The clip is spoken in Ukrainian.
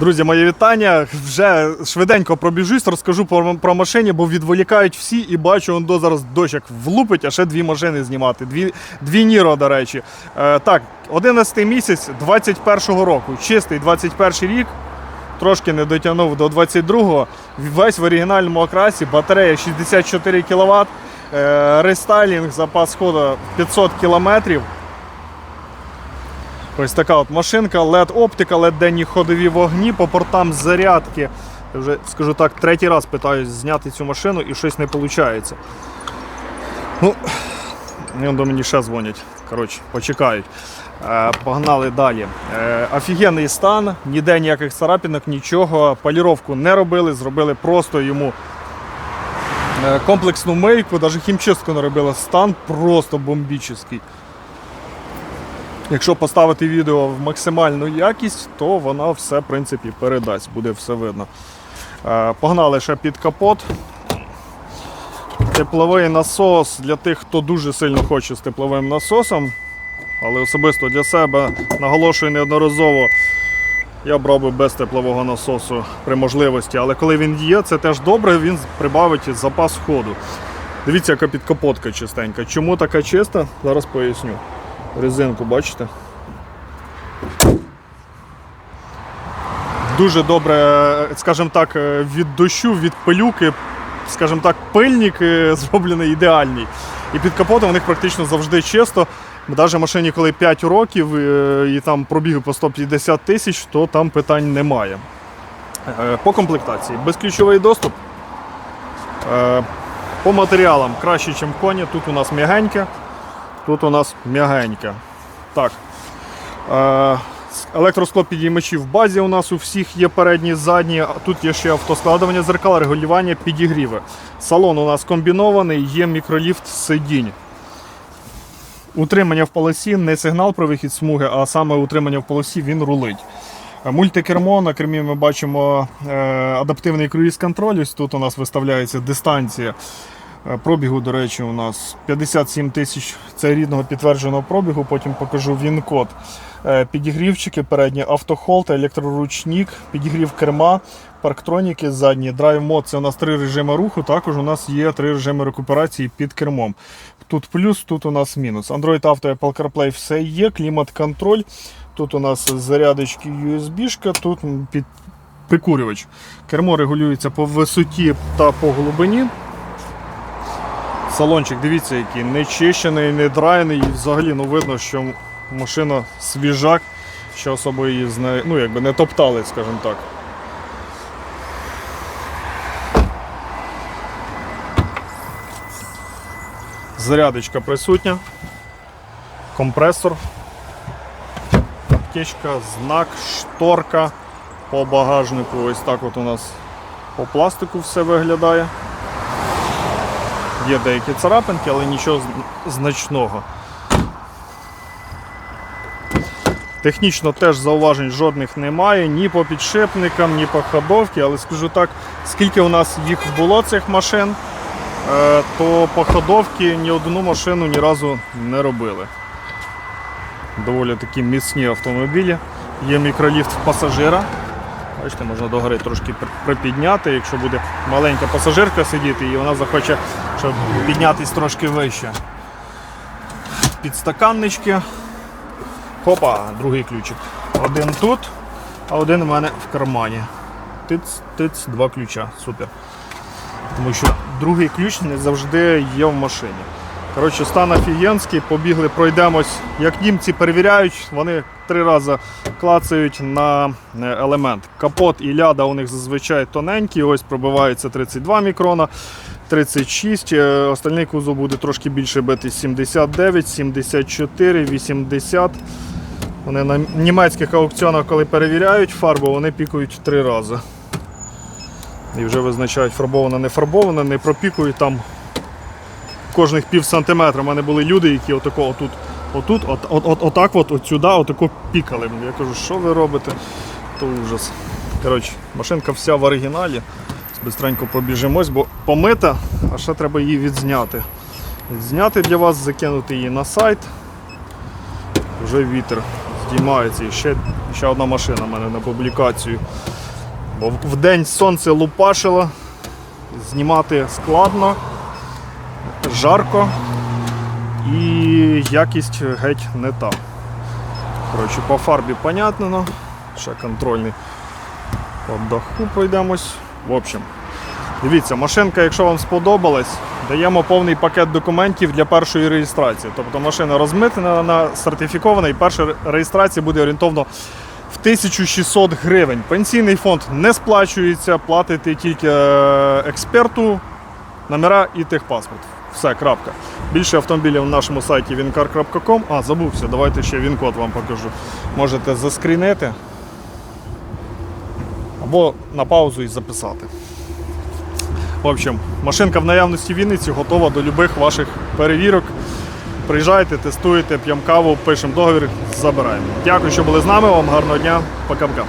Друзі, моє вітання. Вже швиденько пробіжусь, розкажу про, про машині, бо відволікають всі і бачу, он до зараз дощ як влупить, а ще дві машини знімати. Дві, дві Ніро, до речі. Е, так, 11 місяць 21-го року. Чистий 21 рік. Трошки не дотягнув до 22-го. Весь в оригінальному окрасі, батарея 64 кВт, е, рестайлінг, запас ходу 500 км. Ось така от машинка, LED оптика, LED денні ходові вогні, по портам зарядки. Я вже скажу так, третій раз питаюсь зняти цю машину і щось не виходить. Ну, і до мені ще дзвонять. Коротше, почекають. Е, погнали далі. Е, офігенний стан, ніде ніяких царапінок, нічого. Поліровку не робили, зробили просто йому е, комплексну мийку, навіть хімчистку не робили. Стан просто бомбічний. Якщо поставити відео в максимальну якість, то вона все в принципі передасть, буде все видно. Е, Погнали ще під капот. Тепловий насос для тих, хто дуже сильно хоче з тепловим насосом. Але особисто для себе наголошую неодноразово. Я брав би без теплового насосу при можливості, але коли він є, це теж добре, він прибавить запас ходу. Дивіться, яка підкапотка чистенька. Чому така чиста? Зараз поясню. Резинку бачите? Дуже добре, скажімо так, від дощу, від пилюки, скажімо так, пильник е, зроблений ідеальний. І під капотом у них практично завжди чисто. Навіть машині, коли 5 років е, і там пробіги по 150 тисяч, то там питань немає. Е, По комплектації безключовий доступ. По матеріалам краще, ніж коні. Тут у нас м'ягеньке, тут у нас м'ягеньке. Так. Е, Електросклопідіймачі в базі у нас у всіх є передні, задні. а Тут є ще автоскладування зеркал, регулювання, підігріви. Салон у нас комбінований, є мікроліфт сидінь. Утримання в полосі не сигнал про вихід смуги, а саме утримання в полосі він рулить. Мультикермо, на кермі ми бачимо е, адаптивний круїз-контроль. Ось тут у нас виставляється дистанція. Е, Пробігу, до речі, у нас 57 тисяч це рідного підтвердженого пробігу, потім покажу він-код. Е, Підігрівчики, передній автохолд, електроручник, підігрів керма, парктроніки задні, драйв мод це у нас три режими руху. Також у нас є три режими рекуперації під кермом. Тут плюс, тут у нас мінус. Android Auto, Apple CarPlay все є, клімат-контроль. Тут у нас зарядочки USB, тут під прикурювач. Кермо регулюється по висоті та по глибині. Салончик, дивіться, який не чищений, не драйний. І взагалі ну, видно, що машина свіжак, що особо її з нею, ну, якби не топтали, скажімо так. Зарядочка присутня, компресор, аптечка, знак, шторка по багажнику. Ось так от у нас по пластику все виглядає. Є деякі царапинки, але нічого значного. Технічно теж зауважень жодних немає, ні по підшипникам, ні по ходовці, але скажу так, скільки у нас їх було цих машин, е, то по ходовці ні одну машину ні разу не робили. Доволі такі міцні автомобілі. Є мікроліфт пасажира. Бачите, можна догори трошки припідняти, якщо буде маленька пасажирка сидіти і вона захоче, щоб піднятись трошки вище. Підстаканнички. Хопа, другий ключик. Один тут, а один у мене в кармані. Тиц, тиц, два ключа. Супер. Тому що другий ключ не завжди є в машині. Коротше, стан офігенський, побігли, пройдемось. Як німці перевіряють, вони три рази клацають на е, елемент. Капот і ляда у них зазвичай тоненькі, ось пробивається 32 мікрона, 36. е, Остальний кузов буде трошки більше бити 79, 74, 80. Вони на німецьких аукціонах, коли перевіряють фарбу, вони пікують три рази. І вже визначають фарбоване, не фарбоване, не пропікують там кожних пів сантиметра. У мене були люди, які отако отут, отут, от, от, от, отак от, от сюди, отако пікали. Я кажу, що ви робите? То ужас. Коротше, машинка вся в оригіналі. Бистренько пробіжимось, бо помита, а ще треба її відзняти. Відзняти для вас, закинути її на сайт. Вже вітер здіймаються. І ще, ще одна машина в мене на публікацію. Бо в день сонце лупашило, знімати складно, жарко і якість геть не та. Коротше, по фарбі понятно, ще контрольний. По даху пройдемось. В общем, дивіться, машинка, якщо вам сподобалась, даємо повний пакет документів для першої реєстрації. Тобто машина розмитнена, вона сертифікована і перша реєстрація буде орієнтовно в 1600 гривень. Пенсійний фонд не сплачується, платите тільки е, експерту, номера і техпаспорт. Все, крапка. Більше автомобілів на нашому сайті wincar.com. А, забувся, давайте ще він-код вам покажу. Можете заскрінити або на паузу і записати. В общем, машинка в наявності Вінниці готова до будь-яких ваших перевірок. Приїжджайте, тестуйте, п'ємо каву, пишемо договір, забираємо. Дякую, що були з нами. Вам гарного дня. Пока-пока.